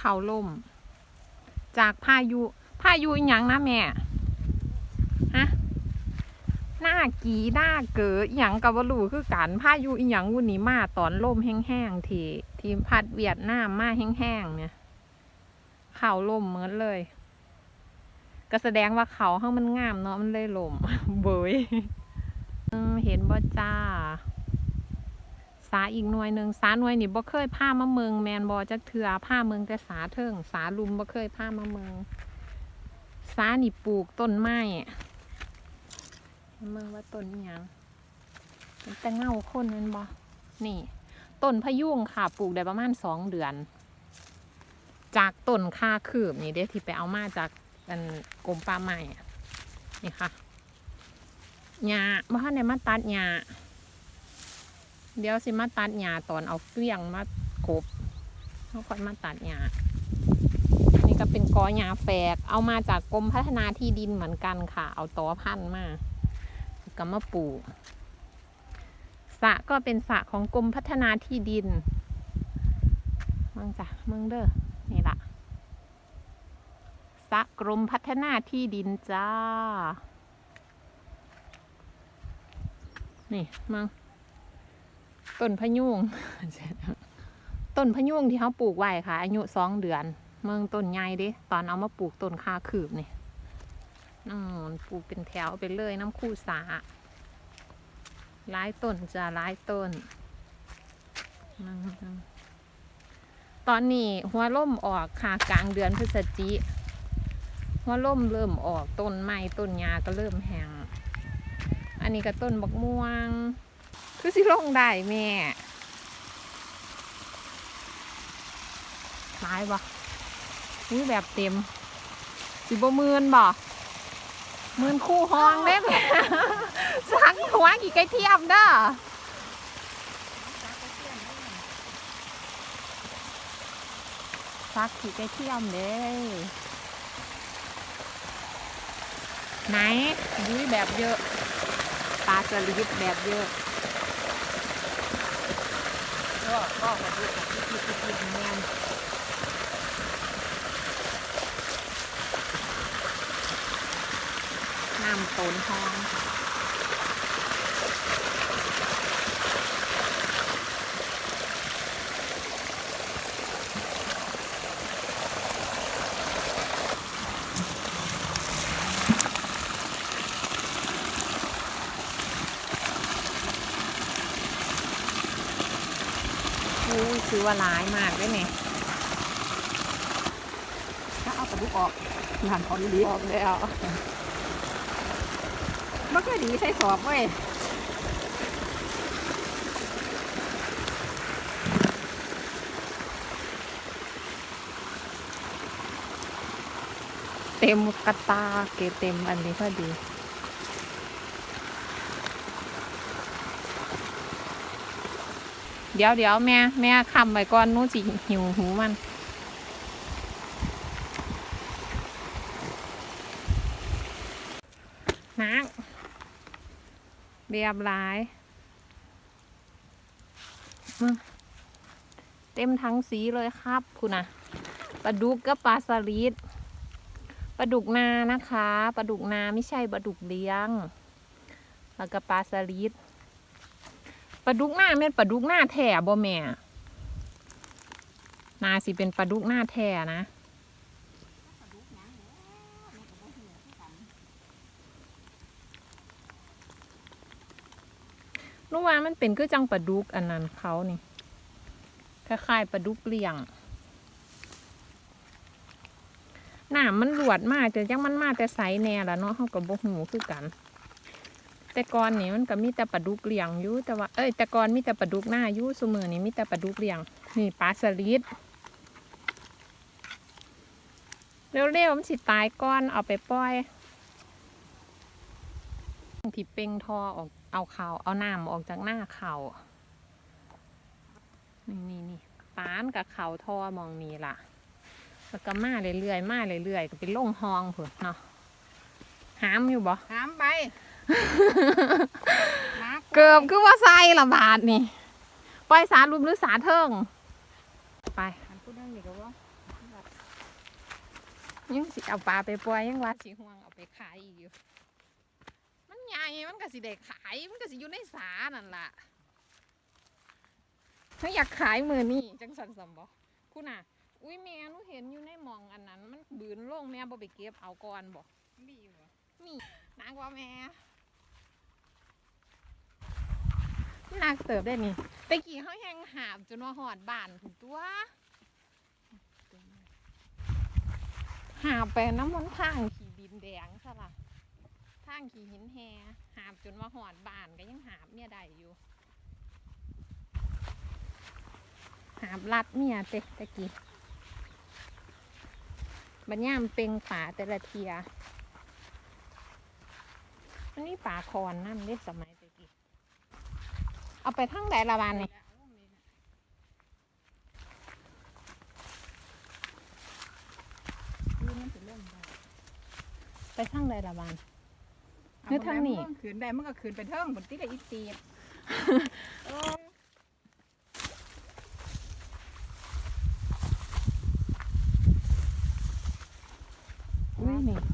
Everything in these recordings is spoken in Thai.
เขาล่ม จากพายุพายุอหยังนะแม่ฮะหน้ากีหน้าเก๋ออหยังกับบรูคือกันพายุอหยังวุ่นนี้มาตอนล่มแห้งๆทีทีพัดเวียดนามมาแห้งๆเนี่ยเข่าล่มเหมือนเลย ก็แสดงว่าเขาเฮามันงามเนาะมันเลยล่มเบยเห็นบ่จ้า สาอีกหน่วยหนึ่งสาหน่วยนี่บ่เคยพามาเมืองแมนบ่จักเถื่อพาเมืองแต่สาเทิงสาลุมบ่เคยพามาเมืองสานี่ปลูกต้นไม้เมืองว่าต้นอิหยังเป็นแต่เงาคนแมันบ่นี่ต้นพยุงค่ะปลูกได้ประมาณสองเดือน จากต้นค่าคืบนี่เด้ที่ไปเอามาจากอันกรมป่าไม้นี่ค่ะหญ้าบ่ทันได้มาตัดหญ้า เดี๋ยวสิมาตัดหญ้าตอนเอาเกลี้ยงมากบเขาค่อยมาตัดหญ้าอันนี้ก็เป็นกอหญ้าแฝก เอามาจากกรมพัฒนาที่ดินเหมือนกันค่ะ เอาตอพันธุ์มาก็มาปลูกสระก็เป็นสระของกรมพัฒนาที่ดินมึงจ้ะมึงเด้อนี่ละสระกรมพัฒนาที่ดินจ้า นี่มึง ต้นพะยุงต้นพะยุงที่เขาปลูกไว้ค่ะ อายุสองเดือน เมืองต้นใหญ่ดิตอนเอามาปลูกต้นคาคืบนี่นั่นปลูกเป็นแถวไปเลยน้ำคู่สาหลายต้นจะหลายต้นนั่นตอนนี้หัวล่มออกค่ะกลางเดือนพฤศจิหัวล่มเริ่มออกต้นไม้ต้นยาก็เริ่มแห้งอันนี้ก็ต้นบักม่วง คือสิลงได้แม่หลายบ่นี่แบบเต็ม สิบ่หมื่นบ่หมื่นคู่ห้องเด้แม่สักหัวกี่ไก่เทียมเด้อสักกี่ไก่เทียมเด้ไหนดุยแบบเยอะ ปลาสลิดแบบเยอะ ก็ก็มาดูของที่ที่ที่ที่แม่นน้ำต้นทอง อู้ยคือว่าร้ายมากด้วยเนี่ยถ้าเอากระดูกออกงานเขาดีออกแล้วๆมันก็ดีใช้สอบเว้ยเต็มกระตาเกเต็มอันนี้พอดี เดี๋ยวเดี๋ยวแม่แม่คำไว้ก่อนนู้สิหิวหูมัน นักเรียบร้าย เต็มทั้งสีเลยครับคุณนะปลาดุกกับปลาสลิดปลาดุกนานะคะปลาดุกนาไม่ใช่ปลาดุกเลี้ยง แล้วก็ปลาสลิด ลาดุกหน้าแม่นปลาดุกหน้าแท่บ่แม่ นาสิเป็นปลาดุกหน้าแท่นะลูกว่ามันเป็นคือจังปลาดุกอันนั้นเขานี่คล้ายๆปลาดุกเลี้ยงน้ำมันหลวดมากแต่ยังมันมาแต่ใสแน่ละเนาะเขากับบกหูคือกัน แต่ก่อนนี่มันก็มีแต่ปลาดุกเลี้ยงอยู่แต่ว่าเอ้ยแต่ก่อนมีแต่ปลาดุกหน้าอยู่สมือนี่มีแต่ปลาดุกเลี้ยงนี่ปลาสลิดเร็วๆมันสิตายก่อนเอาไปปล่อยที่เป่งทอออกเอาเขาเอาน้ำออกจากหน้าเขานี่นี่นี่ปานกับเขาทอมองนี่ล่ะแล้วก็มาเรื่อยๆมาเรื่อยๆก็เป็นล่งหองเผื่นเนาะหามอยู่บ่ถามไป เกือบคือว่าใส่ละบาทนี่ปล่อยสารุมหรือสาเทิงไปอันพูดเรื่องนี้ก็ว่ายังสิเอาปลาไปปล่อยยังว่าสิห่วงเอาไปขายอีกอยู่ มันใหญ่มันก็สิได้ขายมันก็สิอยู่ในสานั่นล่ะถ้าอยากขายมือนี่จังสันสมบ่คุณน่ะ อุ้ยแม่หนูเห็นอยู่ในหมองอันนั้น มันบืนลงแม่บ่ไปเก็บเอาก่อนบ่มีอยู่เหรอมีนางว่าแม่ นางเติบได้นี่ตะกี้เขาแหงหาบจนว่าหอดบานถึงตัว หาบไปน้ำมันทางขี่ดินแดงซะล่ะทางขี่หินแฮหาบจนว่าหอดบานก็ยังหาบเมียได้อยู่ หาบรัดเมียเตะตะกี้บัญญามเป็งป่าแต่ละเทียมันนี่ป่าคอนนั่นเด็สมัย เอาไปทั้งใดละบานนี่คือมันเป็นเรื่องได้ไปทั้งใดละบานนึกทางนี้เอาขืนได้มันก็ขืนไปเทิงบนที่ได้อีตีบ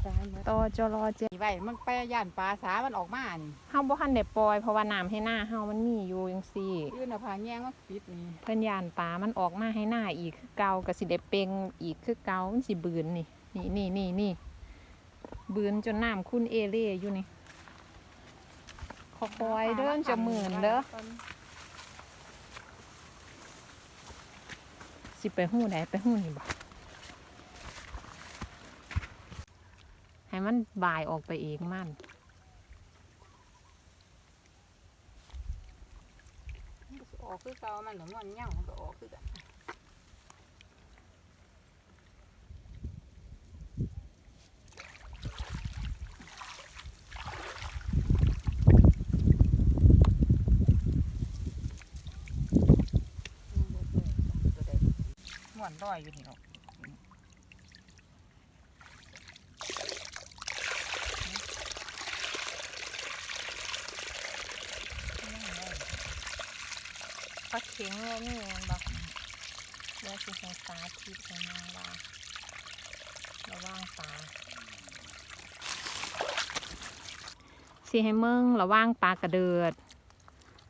เอออุ้ยนี่ตอจรอเจนี่ไว้มันไปย่านปลาสามันออกมานี่เฮาบ่ทันได้ปล่อยเพราะว่าน้ำให้หน้าเฮามันมีอยู่จังซี่ ยื่นเอาผ้าแยงมาปิดนี่เพิ่นยานปลามันออกมาให้หน้าอีกคือเก่าก็สิได้เป่งอีกคือเก่ามันสิบืนนี่ นี่นี่นี่นี่บืนจนน้ำคุณเอเล่อยู่นี่คอยๆเดินจะหมื่นเด้อสิไปหู้ใดไปหู้นี่บ่ ให้มันบายออกไปเองมันมันก็สิออกคือเก่ามันหรือมันเหงามันก็ออกคือกันม่วนร้อยอยู่นี่หรอก ปลาเข็งว่ามีแมนบอกเดี๋ยวสิให้สาธิตให้มาว่าระว่างปลาสิให้เมืองระว่างปลากระเดิด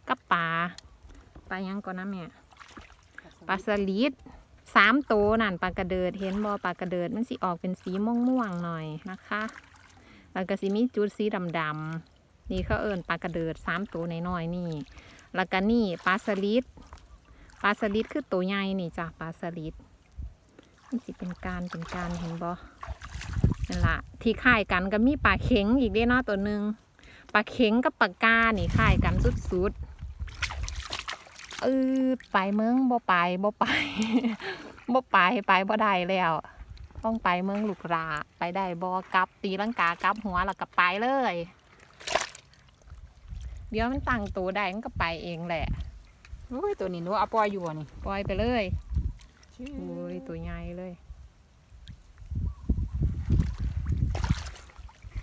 กับปลาปลายังก่อนนะแม่ปลาสลิดสามตัวนั่นปลากระเดิดเห็นบอปลากระเดิดมันสิออกเป็นสีม่วงๆหน่อยนะคะแล้วก็สิมีจุดสีดำๆนี่เขาเอิญปลากระเดิดสามตัวน้อยๆนี่แล้วก็นี่ปลาสลิด ปลาสลิดคือตัวใหญ่นี่จ้ะปลาสลิดนี่สิเป็นการเป็นการเห็นบ่นั่นละที่ค่ายกันก็มีปลาเข็งอีกด้เนาะตัวหนึ่งปลาเข็งกับปลากานี่ค่ายกันสุดๆเออไปเมืองบ่ไปบ่ไปบ่ไปไปบ่ได้แล้ว ต้องไปเมืองลูกราไปได้บ่กลับตีลังกากลับหัวแล้วก็ไปเลย เดี๋ยวมันตั้งตัวได้มันก็ไปเองแหละ โอ้ยตัวนี้หนูเอาปล่อยอยู่บ่นี่ปล่อยไปเลยโอ้ยตัวใหญ่เลย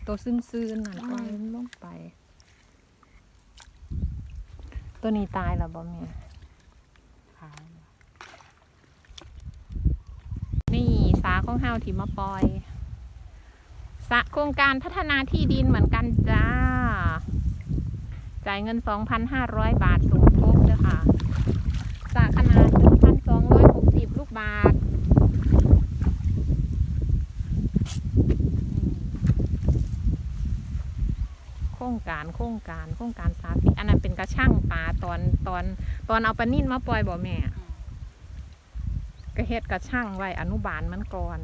ตัวซื่นๆนั่นปล่อยมันลงไป ตัวนี้ตายแล้วบ่แม่ขายนี่สาของเฮาที่มาปล่อยสะโครงการพัฒนาที่ดินเหมือนกันจ้า จ่ายเงิน 2,500 บาทสมทบเด้อค่ะ สระขนาด1,260 ลูกบาทโครงการโครงการโครงการสาธิตอันนั้นเป็นกระช่างปลาตอนตอนตอนเอาปลานิ่นมาปล่อยบ่แม่ก็เฮ็ดกระช่างไว้อนุบาลมันก่อน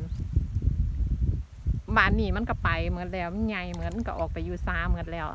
บานนี้มันก็ไปเหมือนแล้วมันใหญ่เหมือนมันก็ออกไปอยู่ซาเหมือนแล้ว